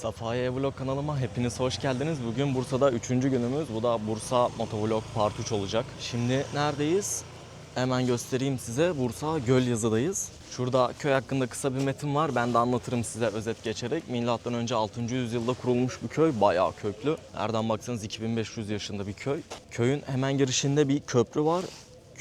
Safaya Vlog kanalıma hepiniz hoş geldiniz. Bugün Bursa'da 3. günümüz. Bu da Bursa Motovlog Part 3 olacak. Şimdi neredeyiz? Hemen göstereyim size. Bursa Gölyazı'dayız. Şurada köy hakkında kısa bir metin var. Ben de anlatırım size özet geçerek. Milattan önce 6. yüzyılda kurulmuş bir köy. Bayağı köklü. Nereden baksanız 2500 yaşında bir köy. Köyün hemen girişinde bir köprü var.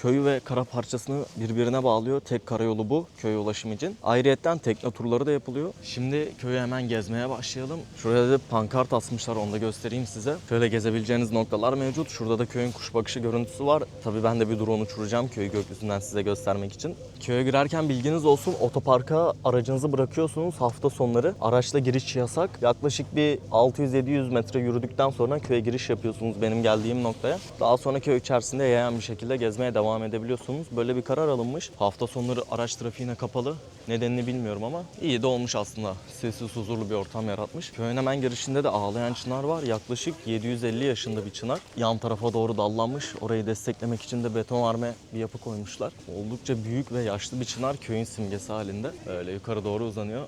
Köyü ve kara parçasını birbirine bağlıyor. Tek karayolu bu köye ulaşım için. Ayrıyetten tekne turları da yapılıyor. Şimdi köyü hemen gezmeye başlayalım. Şuraya da pankart asmışlar onu da göstereyim size. Şöyle gezebileceğiniz noktalar mevcut. Şurada da köyün kuş bakışı görüntüsü var. Tabii ben de bir drone uçuracağım köyü gökyüzünden size göstermek için. Köye girerken bilginiz olsun otoparka aracınızı bırakıyorsunuz hafta sonları. Araçla giriş yasak. Yaklaşık bir 600-700 metre yürüdükten sonra köye giriş yapıyorsunuz benim geldiğim noktaya. Daha sonra köy içerisinde yayan bir şekilde gezmeye devam edebiliyorsunuz. Böyle bir karar alınmış. Hafta sonları araç trafiğine kapalı. Nedenini bilmiyorum ama iyi de olmuş aslında. Sessiz huzurlu bir ortam yaratmış. Köyün hemen girişinde de ağlayan çınar var. Yaklaşık 750 yaşında bir çınar. Yan tarafa doğru dallanmış. Orayı desteklemek için de betonarme bir yapı koymuşlar. Oldukça büyük ve yaşlı bir çınar köyün simgesi halinde. Öyle yukarı doğru uzanıyor.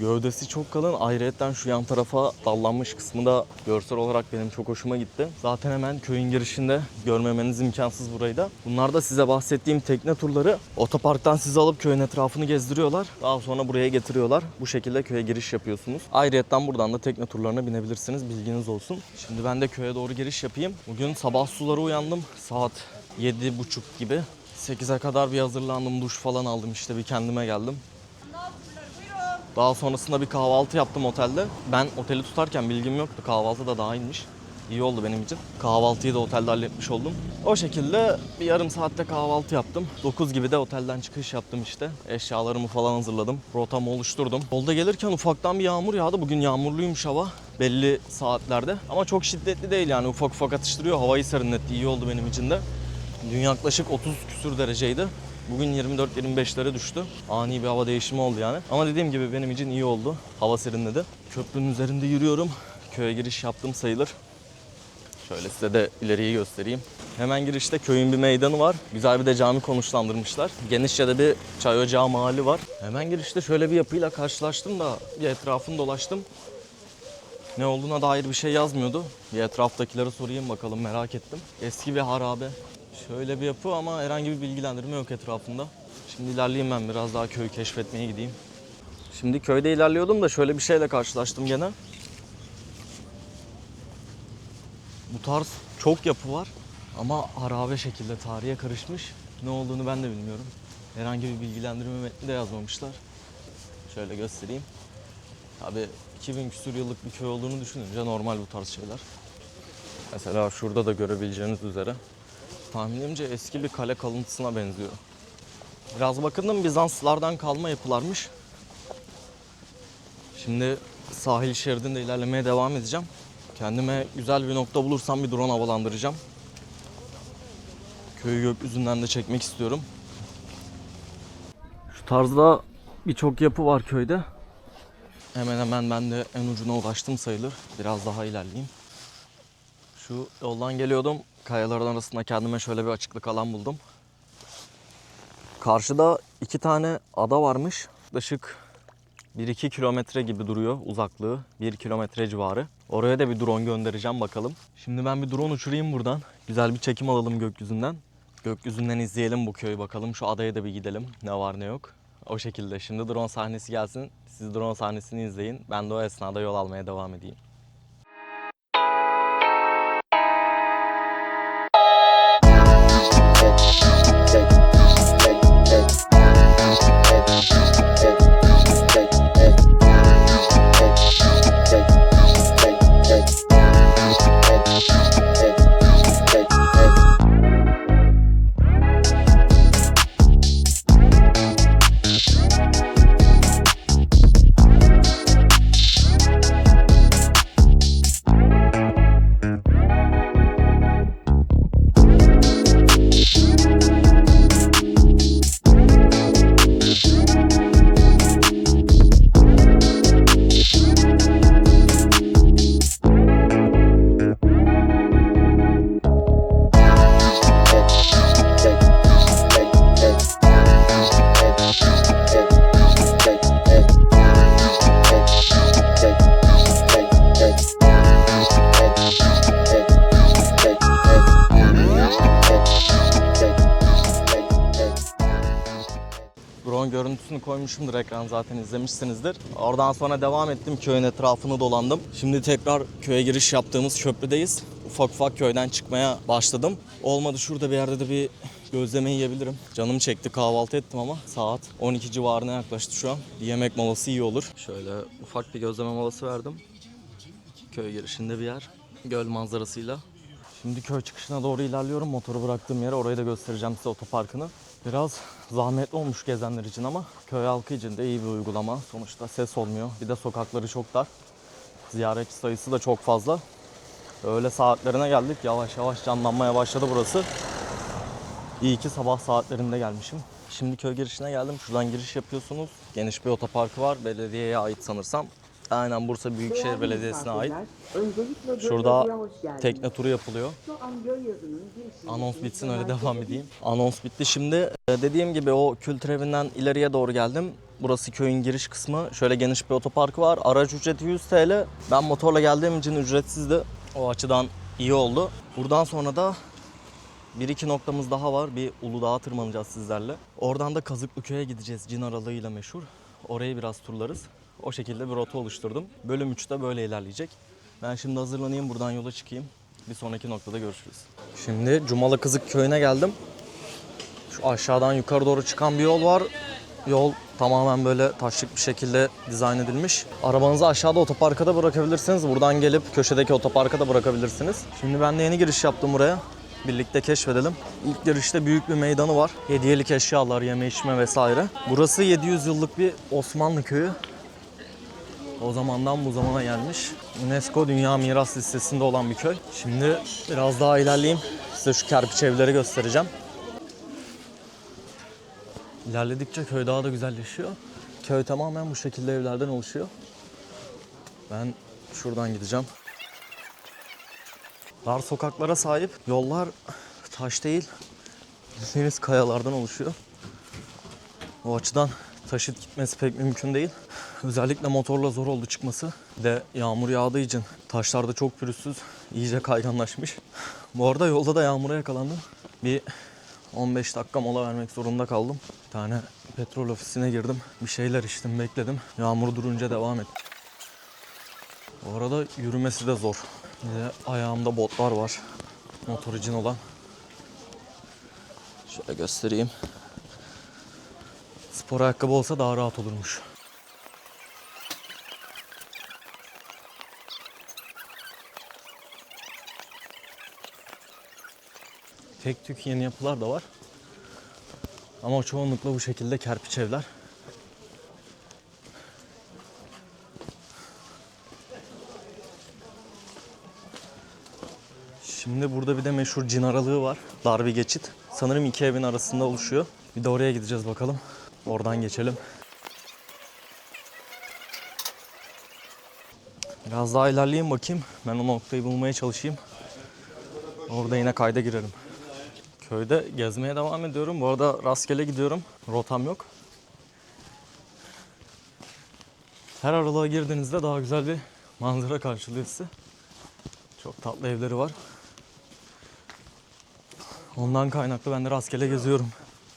Gövdesi çok kalın. Ayrıyetten şu yan tarafa dallanmış kısmı da görsel olarak benim çok hoşuma gitti. Zaten hemen köyün girişinde görmemeniz imkansız burayı da. Bunlar da size bahsettiğim tekne turları. Otoparktan sizi alıp köyün etrafını gezdiriyorlar. Daha sonra buraya getiriyorlar. Bu şekilde köye giriş yapıyorsunuz. Ayrıyetten buradan da tekne turlarına binebilirsiniz. Bilginiz olsun. Şimdi ben de köye doğru giriş yapayım. Bugün sabah suları uyandım. Saat 7.30 gibi. 8'e kadar bir hazırlandım. Duş falan aldım işte bir kendime geldim. Daha sonrasında bir kahvaltı yaptım otelde. Ben oteli tutarken bilgim yoktu. Kahvaltı da dahilmiş. İyi oldu benim için. Kahvaltıyı da otelde halletmiş oldum. O şekilde bir yarım saatte kahvaltı yaptım. 9 gibi de otelden çıkış yaptım işte. Eşyalarımı falan hazırladım. Rotamı oluşturdum. Yolda gelirken ufaktan bir yağmur yağdı. Bugün yağmurluymuş hava belli saatlerde. Ama çok şiddetli değil yani ufak ufak atıştırıyor. Havayı serinletti. İyi oldu benim için de. Dün yaklaşık 30 küsür dereceydi. Bugün 24-25'lere düştü. Ani bir hava değişimi oldu yani. Ama dediğim gibi benim için iyi oldu. Hava serinledi. Köprünün üzerinde yürüyorum. Köye giriş yaptım sayılır. Şöyle size de ileriyi göstereyim. Hemen girişte köyün bir meydanı var. Güzel bir de cami konuşlandırmışlar. Genişçe de bir çay ocağı mahalli var. Hemen girişte şöyle bir yapıyla karşılaştım da bir etrafını dolaştım. Ne olduğuna dair bir şey yazmıyordu. Bir etraftakilere sorayım bakalım merak ettim. Eski bir harabe. Şöyle bir yapı ama herhangi bir bilgilendirme yok etrafında. Şimdi ilerleyeyim ben biraz daha köyü keşfetmeye gideyim. Şimdi köyde ilerliyordum da şöyle bir şeyle karşılaştım gene. Bu tarz çok yapı var ama harabe şekilde tarihe karışmış. Ne olduğunu ben de bilmiyorum. Herhangi bir bilgilendirme metni de yazmamışlar. Şöyle göstereyim. Tabi 2000 küsur yıllık bir köy olduğunu düşününce normal bu tarz şeyler. Mesela şurada da görebileceğiniz üzere. Tahminimce eski bir kale kalıntısına benziyor. Biraz bakındım Bizanslardan kalma yapılarmış. Şimdi sahil şeridinde ilerlemeye devam edeceğim. Kendime güzel bir nokta bulursam bir drone havalandıracağım. Köyü gökyüzünden de çekmek istiyorum. Şu tarzda birçok yapı var köyde. Hemen hemen ben de en ucuna ulaştım sayılır. Biraz daha ilerleyeyim. Şu yoldan geliyordum. Kayaların arasında kendime şöyle bir açıklık alan buldum. Karşıda iki tane ada varmış. Yaklaşık 1-2 kilometre gibi duruyor uzaklığı. 1 kilometre civarı. Oraya da bir drone göndereceğim bakalım. Şimdi ben bir drone uçurayım buradan. Güzel bir çekim alalım gökyüzünden. Gökyüzünden izleyelim bu köyü bakalım. Şu adaya da bir gidelim. Ne var ne yok. O şekilde. Şimdi drone sahnesi gelsin. Siz drone sahnesini izleyin. Ben de o esnada yol almaya devam edeyim. Koymuşumdur ekran zaten izlemişsinizdir. Oradan sonra devam ettim köyün etrafını dolandım. Şimdi tekrar köye giriş yaptığımız köprüdeyiz. Ufak ufak köyden çıkmaya başladım. Olmadı şurada bir yerde de bir gözleme yiyebilirim. Canım çekti kahvaltı ettim ama saat 12 civarına yaklaştı şu an. Bir yemek molası iyi olur. Şöyle ufak bir gözleme molası verdim. Köy girişinde bir yer. Göl manzarasıyla. Şimdi köy çıkışına doğru ilerliyorum. Motoru bıraktığım yere orayı da göstereceğim size otoparkını. Biraz zahmetli olmuş gezenler için ama köy halkı için de iyi bir uygulama. Sonuçta ses olmuyor. Bir de sokakları çok dar. Ziyaretçi sayısı da çok fazla. Öğle saatlerine geldik. Yavaş yavaş canlanmaya başladı burası. İyi ki sabah saatlerinde gelmişim. Şimdi köy girişine geldim. Şuradan giriş yapıyorsunuz. Geniş bir otoparkı var. Belediyeye ait sanırsam. Aynen Bursa Büyükşehir Belediyesi'ne ait. Şurada tekne turu yapılıyor. Anons bitsin öyle devam edeyim. Anons bitti. Şimdi e, dediğim gibi o kültür evinden ileriye doğru geldim. Burası köyün giriş kısmı. Şöyle geniş bir otoparkı var. Araç ücreti 100 TL. Ben motorla geldiğim için ücretsizdi. O açıdan iyi oldu. Buradan sonra da bir iki noktamız daha var. Bir Uludağ'a tırmanacağız sizlerle. Oradan da Kazıklı Köy'e gideceğiz. Cin aralığıyla meşhur. Orayı biraz turlarız. O şekilde bir rota oluşturdum. Bölüm 3'te böyle ilerleyecek. Ben şimdi hazırlanayım buradan yola çıkayım. Bir sonraki noktada görüşürüz. Şimdi Cumalı Kızık Köyü'ne geldim. Şu aşağıdan yukarı doğru çıkan bir yol var. Yol tamamen böyle taşlık bir şekilde dizayn edilmiş. Arabanızı aşağıda otoparka da bırakabilirsiniz. Buradan gelip köşedeki otoparka da bırakabilirsiniz. Şimdi ben de yeni giriş yaptım buraya. Birlikte keşfedelim. İlk girişte büyük bir meydanı var. Hediyelik eşyalar, yeme içme vesaire. Burası 700 yıllık bir Osmanlı köyü. O zamandan bu zamana gelmiş. UNESCO Dünya Miras Listesi'nde olan bir köy. Şimdi biraz daha ilerleyeyim. Size şu kerpiç evleri göstereceğim. İlerledikçe köy daha da güzelleşiyor. Köy tamamen bu şekilde evlerden oluşuyor. Ben şuradan gideceğim. Dar sokaklara sahip yollar taş değil, bildiğiniz kayalardan oluşuyor. O açıdan taşıt gitmesi pek mümkün değil. Özellikle motorla zor oldu çıkması. Bir de yağmur yağdığı için taşlar da çok pürüzsüz, iyice kayganlaşmış. Bu arada yolda da yağmura yakalandım. Bir 15 dakika mola vermek zorunda kaldım. Bir tane petrol ofisine girdim. Bir şeyler içtim, bekledim. Yağmur durunca devam ettim. Bu arada yürümesi de zor. Bir de ayağımda botlar var. Motor için olan. Şöyle göstereyim. Spor ayakkabı olsa daha rahat olurmuş. Tek tük yeni yapılar da var. Ama çoğunlukla bu şekilde kerpiç evler. Şimdi burada bir de meşhur cin aralığı var. Dar bir geçit. Sanırım iki evin arasında oluşuyor. Bir de oraya gideceğiz bakalım. Oradan geçelim. Biraz daha ilerleyeyim bakayım. Ben o noktayı bulmaya çalışayım. Orada yine kayda girerim. Köyde gezmeye devam ediyorum. Bu arada rastgele gidiyorum. Rotam yok. Her aralığa girdiğinizde daha güzel bir manzara karşılıyor sizi. Çok tatlı evleri var. Ondan kaynaklı ben de rastgele geziyorum.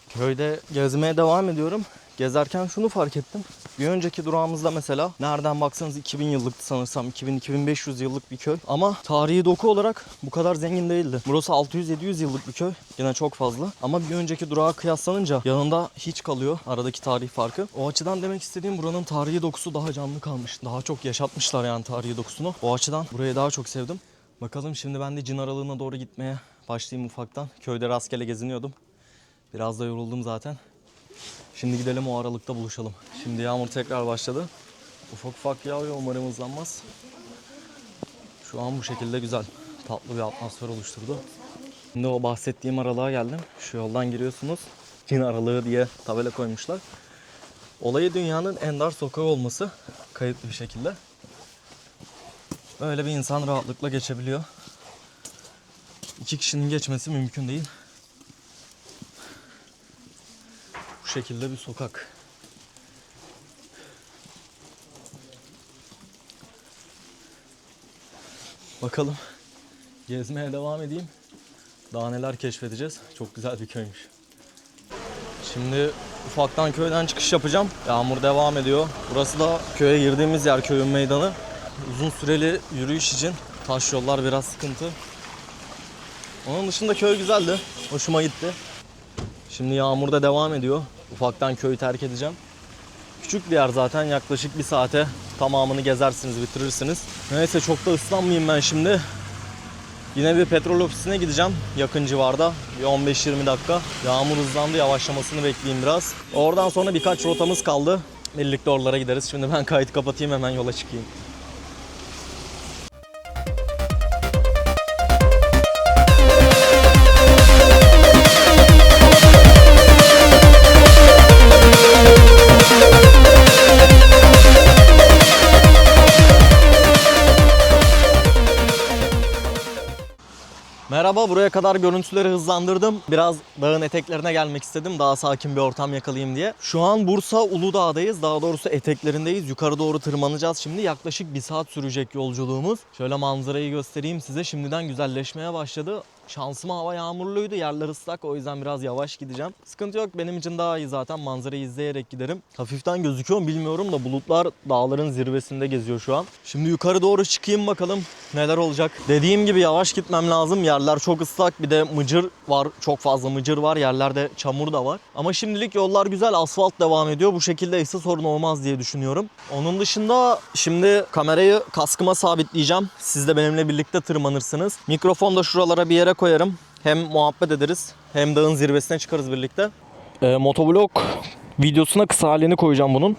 Köyde gezmeye devam ediyorum. Gezerken şunu fark ettim. Bir önceki durağımızda mesela nereden baksanız 2000 yıllıktı sanırsam 2000-2500 yıllık bir köy. Ama tarihi doku olarak bu kadar zengin değildi. Burası 600-700 yıllık bir köy. Yine çok fazla. Ama bir önceki durağa kıyaslanınca yanında hiç kalıyor aradaki tarih farkı. O açıdan demek istediğim buranın tarihi dokusu daha canlı kalmış. Daha çok yaşatmışlar yani tarihi dokusunu. O açıdan burayı daha çok sevdim. Bakalım şimdi ben de cin aralığına doğru gitmeye başlayayım ufaktan. Köyde rastgele geziniyordum. Biraz da yoruldum zaten. Şimdi gidelim o aralıkta buluşalım. Şimdi yağmur tekrar başladı. Ufak ufak yağıyor umarım hızlanmaz. Şu an bu şekilde güzel. Tatlı bir atmosfer oluşturdu. Şimdi o bahsettiğim aralığa geldim. Şu yoldan giriyorsunuz. Cin aralığı diye tabela koymuşlar. Olayı dünyanın en dar sokağı olması kayıtlı bir şekilde. Böyle bir insan rahatlıkla geçebiliyor. İki kişinin geçmesi mümkün değil. Bu şekilde bir sokak. Bakalım. Gezmeye devam edeyim. Daha neler keşfedeceğiz. Çok güzel bir köymüş. Şimdi ufaktan köyden çıkış yapacağım. Yağmur devam ediyor. Burası da köye girdiğimiz yer köyün meydanı. Uzun süreli yürüyüş için taş yollar biraz sıkıntı. Onun dışında köy güzeldi. Hoşuma gitti. Şimdi yağmur da devam ediyor. Ufaktan köyü terk edeceğim. Küçük bir yer zaten yaklaşık bir saate tamamını gezersiniz bitirirsiniz. Neyse çok da ıslanmayayım ben şimdi. Yine bir petrol ofisine gideceğim yakın civarda. Bir 15-20 dakika. Yağmur hızlandı yavaşlamasını bekleyeyim biraz. Oradan sonra birkaç rotamız kaldı. Birlikte oralara gideriz. Şimdi ben kayıt kapatayım hemen yola çıkayım. love buraya kadar görüntüleri hızlandırdım. Biraz dağın eteklerine gelmek istedim. Daha sakin bir ortam yakalayayım diye. Şu an Bursa Uludağ'dayız. Daha doğrusu eteklerindeyiz. Yukarı doğru tırmanacağız şimdi. Yaklaşık bir saat sürecek yolculuğumuz. Şöyle manzarayı göstereyim size. Şimdiden güzelleşmeye başladı. Şansıma hava yağmurluydu. Yerler ıslak. O yüzden biraz yavaş gideceğim. Sıkıntı yok. Benim için daha iyi zaten. Manzarayı izleyerek giderim. Hafiften gözüküyor mu bilmiyorum da bulutlar dağların zirvesinde geziyor şu an. Şimdi yukarı doğru çıkayım bakalım neler olacak. Dediğim gibi yavaş gitmem lazım. Yerler çok ıslak. Bir de mıcır var. Çok fazla mıcır var. Yerlerde çamur da var. Ama şimdilik yollar güzel. Asfalt devam ediyor. Bu şekilde ise sorun olmaz diye düşünüyorum. Onun dışında şimdi kamerayı kaskıma sabitleyeceğim. Siz de benimle birlikte tırmanırsınız. Mikrofonu da şuralara bir yere koyarım. Hem muhabbet ederiz hem dağın zirvesine çıkarız birlikte. Ee, motovlog videosuna kısa halini koyacağım bunun.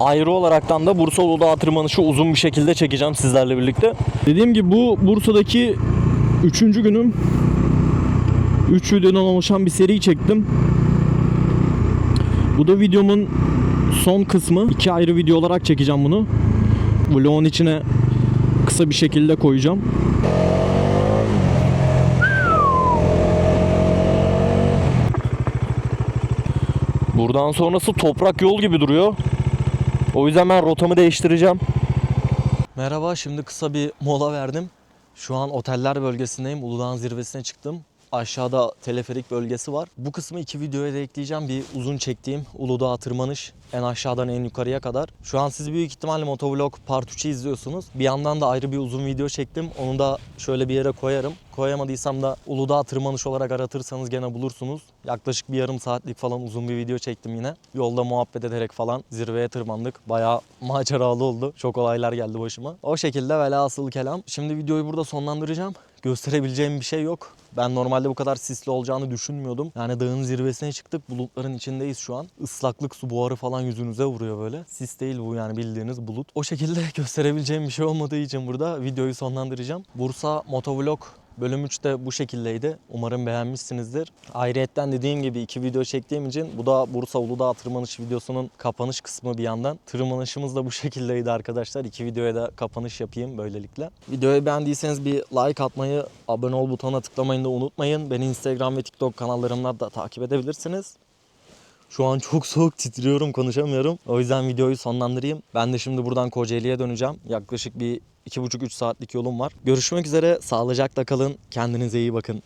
Ayrı olaraktan da Bursa Uludağ tırmanışı uzun bir şekilde çekeceğim sizlerle birlikte. Dediğim gibi bu Bursa'daki üçüncü günüm. 3 videodan oluşan bir seri çektim. Bu da videomun son kısmı. İki ayrı video olarak çekeceğim bunu. Vlogun içine kısa bir şekilde koyacağım. Buradan sonrası toprak yol gibi duruyor. O yüzden ben rotamı değiştireceğim. Merhaba, şimdi kısa bir mola verdim. Şu an oteller bölgesindeyim. Uludağ'ın zirvesine çıktım. Aşağıda teleferik bölgesi var. Bu kısmı iki videoya da ekleyeceğim. Bir uzun çektiğim Uludağ tırmanış en aşağıdan en yukarıya kadar. Şu an siz büyük ihtimalle motovlog part 3'ü izliyorsunuz. Bir yandan da ayrı bir uzun video çektim. Onu da şöyle bir yere koyarım. Koyamadıysam da Uludağ tırmanış olarak aratırsanız gene bulursunuz. Yaklaşık bir yarım saatlik falan uzun bir video çektim yine. Yolda muhabbet ederek falan zirveye tırmandık. Bayağı maceralı oldu. Çok olaylar geldi başıma. O şekilde velhasıl kelam. Şimdi videoyu burada sonlandıracağım. Gösterebileceğim bir şey yok. Ben normalde bu kadar sisli olacağını düşünmüyordum. Yani dağın zirvesine çıktık. Bulutların içindeyiz şu an. Islaklık, su buharı falan yüzünüze vuruyor böyle. Sis değil bu yani bildiğiniz bulut. O şekilde gösterebileceğim bir şey olmadığı için burada videoyu sonlandıracağım. Bursa Motovlog Bölüm 3 de bu şekildeydi. Umarım beğenmişsinizdir. Ayrıyetten dediğim gibi iki video çektiğim için bu da Bursa Uludağ tırmanış videosunun kapanış kısmı bir yandan. Tırmanışımız da bu şekildeydi arkadaşlar. İki videoya da kapanış yapayım böylelikle. Videoyu beğendiyseniz bir like atmayı, abone ol butonuna tıklamayı da unutmayın. Beni Instagram ve TikTok kanallarımdan da takip edebilirsiniz. Şu an çok soğuk titriyorum konuşamıyorum. O yüzden videoyu sonlandırayım. Ben de şimdi buradan Kocaeli'ye döneceğim. Yaklaşık bir 2,5-3 saatlik yolum var. Görüşmek üzere. Sağlıcakla kalın. Kendinize iyi bakın.